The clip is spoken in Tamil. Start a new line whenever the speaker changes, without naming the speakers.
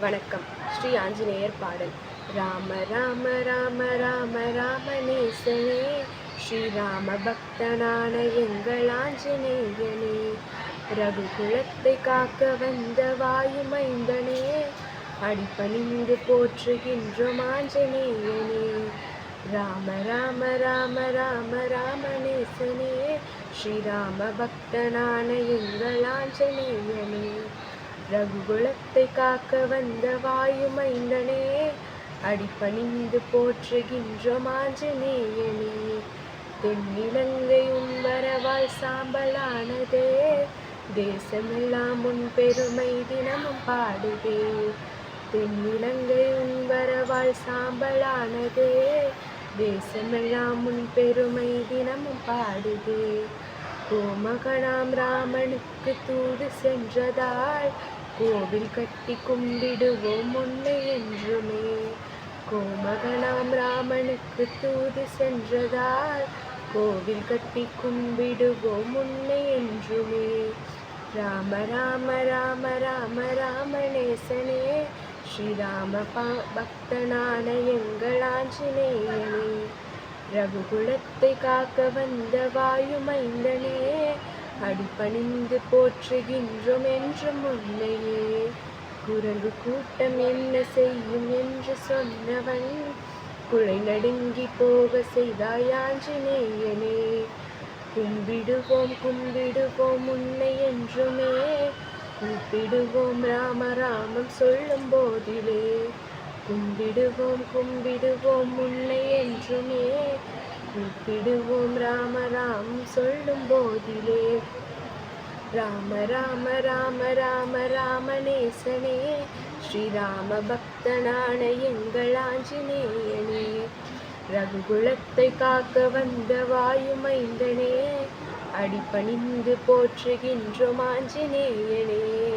வணக்கம். ஸ்ரீ ஆஞ்சநேயர் பாடல். ராம ராம ராம ராம ராமநேசனே ஸ்ரீராம பக்தனான எங்கள் ஆஞ்சநேயனே. ரகுகுலத்தை காக்க வந்த வாயுமைந்தனே அடிப்பணிந்து போற்றுகின்றோம் ஆஞ்சநேயனே. ராம ராம ராம ராம ராமநேசனே ஸ்ரீராம பக்தனான எங்கள் ஆஞ்சநேயனே. ரகுகுலத்தை காக்க வந்த வாயுமைந்தனே அடிப்பணிந்து போற்றுகின்றோம் ஆஞ்சநேயனே தென்னிலங்கை உன் சாம்பலானதே தேசமெல்லாம் உன் பெருமை தினமும் பாடுதே தென்னிலங்கை உன்வரவால் சாம்பலானதே தேசமெல்லாம் உன் பெருமை தினமும் பாடுதே கோமகனாம் ராமனுக்கு தூது சென்றதால் கோவில் கட்டி கும்பிடுவோம் உன்னை என்றுமே. கோமகனாம் ராமனுக்கு தூது சென்றதால் கோவில் கட்டி கும்பிடுவோம் உன்னை என்றுமே. ராம ராம ராம ராம ராமநேசனே ஸ்ரீராம பக்தனான எங்கள் ஆஞ்சநேயனே. ரகுகுலத்தை காக்க வந்த வாயுமைந்தனே அடிபணிந்து போற்றுகின்றோம் என்று முன்னையே குரங்கு கூட்டம் என்ன செய்யும் என்று சொன்னவன் குலை நடுங்கி போக செய்தாய் கும்பிடுவோம் கும்பிடுவோம் உன்னை என்றுமே கூப்பிடுவோம் ராம ராமம் சொல்லும் போதிலே கும்பிடுவோம் கும்பிடுவோம் உன்னை என்றுமே கூப்பிடுவோம். ராம ராம் சொல்லும் போதிலே. ராம ராம ராம ராம ராமநேசனே. ஸ்ரீராம பக்தனான எங்கள் ஆஞ்சநேயனே. ரகுகுலத்தை காக்க வந்த வாயுமைந்தனே அடிபணிந்து போற்றுகின்றோம் ஆஞ்சநேயனே.